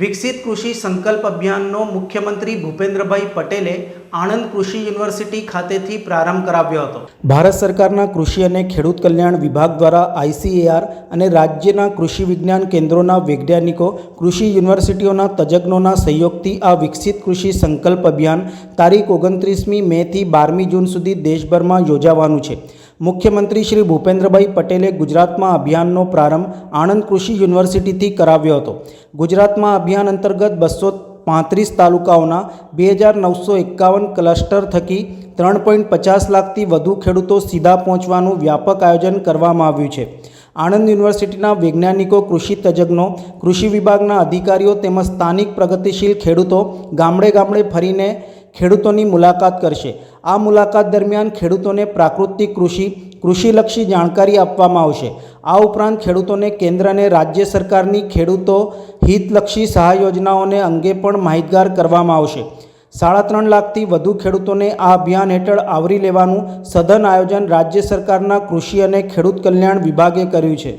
વિકસિત કૃષિ સંકલ્પ અભિયાનનો મુખ્યમંત્રી ભૂપેન્દ્રભાઈ પટેલે આણંદ કૃષિ યુનિવર્સિટી ખાતેથી પ્રારંભ કરાવ્યો હતો. ભારત સરકારના કૃષિ અને ખેડૂત કલ્યાણ વિભાગ દ્વારા આઈસીએઆર અને રાજ્યના કૃષિ વિજ્ઞાન કેન્દ્રોના વૈજ્ઞાનિકો, કૃષિ યુનિવર્સિટીઓના તજજ્ઞોના સહયોગથી આ વિકસિત કૃષિ સંકલ્પ અભિયાન તારીખ ઓગણત્રીસમી મેથી બારમી જૂન સુધી દેશભરમાં યોજાવાનું છે. મુખ્યમંત્રી શ્રી ભૂપેન્દ્રભાઈ પટેલે ગુજરાતમાં અભિયાનનો પ્રારંભ આણંદ કૃષિ યુનિવર્સિટીથી કરાવ્યો હતો. ગુજરાતમાં અભિયાન અંતર્ગત બસો પાંત્રીસ તાલુકાઓના બે હજાર નવસો એકાવન ક્લસ્ટર થકી ત્રણ પોઈન્ટ પચાસ લાખથી વધુ ખેડૂતો સીધા પહોંચવાનું વ્યાપક આયોજન કરવામાં આવ્યું છે. આણંદ યુનિવર્સિટીના વૈજ્ઞાનિકો, કૃષિ તજજ્ઞો, કૃષિ વિભાગના અધિકારીઓ તેમજ સ્થાનિક પ્રગતિશીલ ખેડૂતો ગામડે ગામડે ફરીને ખેડૂતોની મુલાકાત કરશે. આ મુલાકાત દરમિયાન ખેડૂતોને પ્રાકૃતિક કૃષિ, કૃષિલક્ષી જાણકારી આપવામાં આવશે. આ ઉપરાંત ખેડૂતોને કેન્દ્ર અને રાજ્ય સરકારની ખેડૂતો હિતલક્ષી સહાય યોજનાઓને અંગે પણ માહિતગાર કરવામાં આવશે. સાડા ત્રણ લાખથી વધુ ખેડૂતોને આ અભિયાન હેઠળ આવરી લેવાનું સઘન આયોજન રાજ્ય સરકારના કૃષિ અને ખેડૂત કલ્યાણ વિભાગે કર્યું છે.